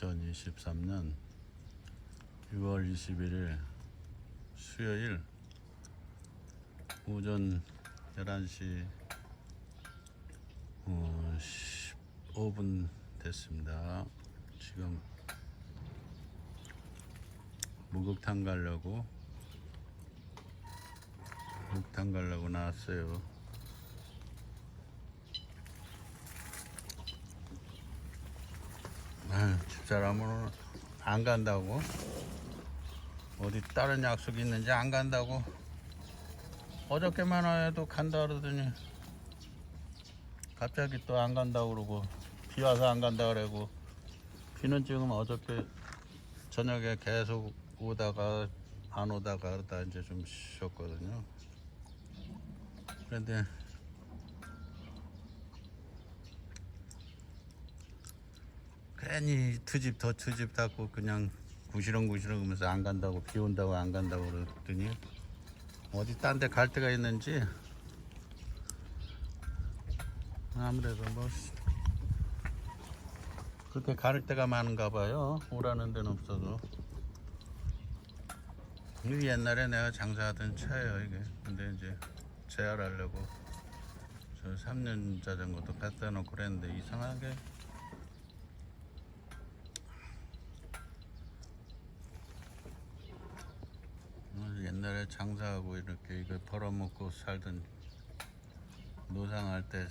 2023년 6월 21일 수요일 오전 11시 어, 15분 됐습니다. 지금 목욕탕 가려고 목욕탕 가려고 나왔어요. 아유, 집 사람은 안 간다고. 어디 다른 약속이 있는지 안 간다고. 어저께만 해도 간다 그러더니 갑자기 또 안 간다고 그러고 비 와서 안 간다 그러고 비는 지금 어저께 저녁에 계속 오다가 안 오다가 그러다 이제 좀 쉬었거든요. 그런데 괜히 투집 더 투집 닫고 그냥 구시렁구시렁 하면서 안 간다고 비 온다고 안 간다고 그랬더니 어디 딴 데 갈 데가 있는지 아무래도 뭐 그렇게 갈 데가 많은가 봐요. 오라는 데는 없어도. 이게 옛날에 내가 장사하던 차예요 이게. 근데 이제 재활하려고 저 3년 자전거도 갖다 놓고 그랬는데 이상하게 어, 옛날에 장사하고 이렇게 이거 벌어먹고 살던 노상할 때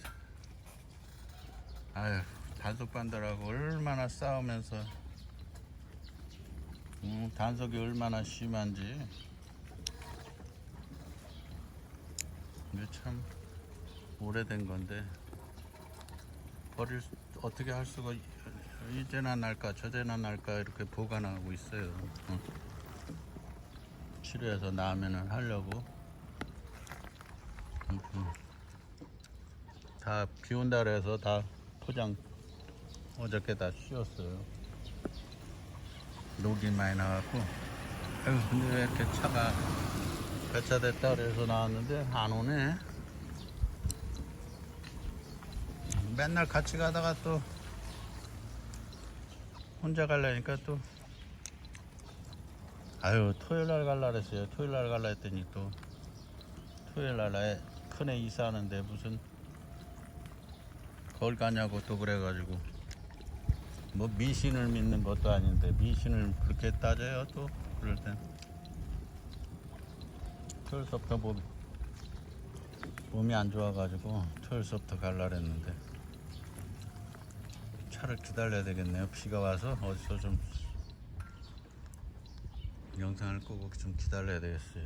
아유 단속반들하고 얼마나 싸우면서 음, 단속이 얼마나 심한지 이게 참 오래된 건데 버릴 수- 어떻게 할 수가 이제나 날까 저제나 날까 이렇게 보관하고 있어요. 어. 치료해서 나으면은 하려고. 다 비 온다 그래서 다 포장 어저께 다 씌웠어요. 녹이 많이 나갖고. 아유 근데 왜 이렇게 차가 배차됐다 그래서 나왔는데 안 오네. 맨날 같이 가다가 또 혼자 가려니까 또 아유 토요일 날 갈라 그랬어요. 토요일 날 갈라 했더니 또 토요일 날 큰애 이사하는데 무슨 거울 가냐고 또 그래가지고 뭐 미신을 믿는 것도 아닌데 미신을 그렇게 따져요 또? 그럴 땐. 토요일 서부터 몸, 몸이 안 좋아가지고 토요일 서부터 갈라 그랬는데 차를 기다려야 되겠네요. 비가 와서 어디서 좀 영상을 끄고 좀 기다려야 되겠어요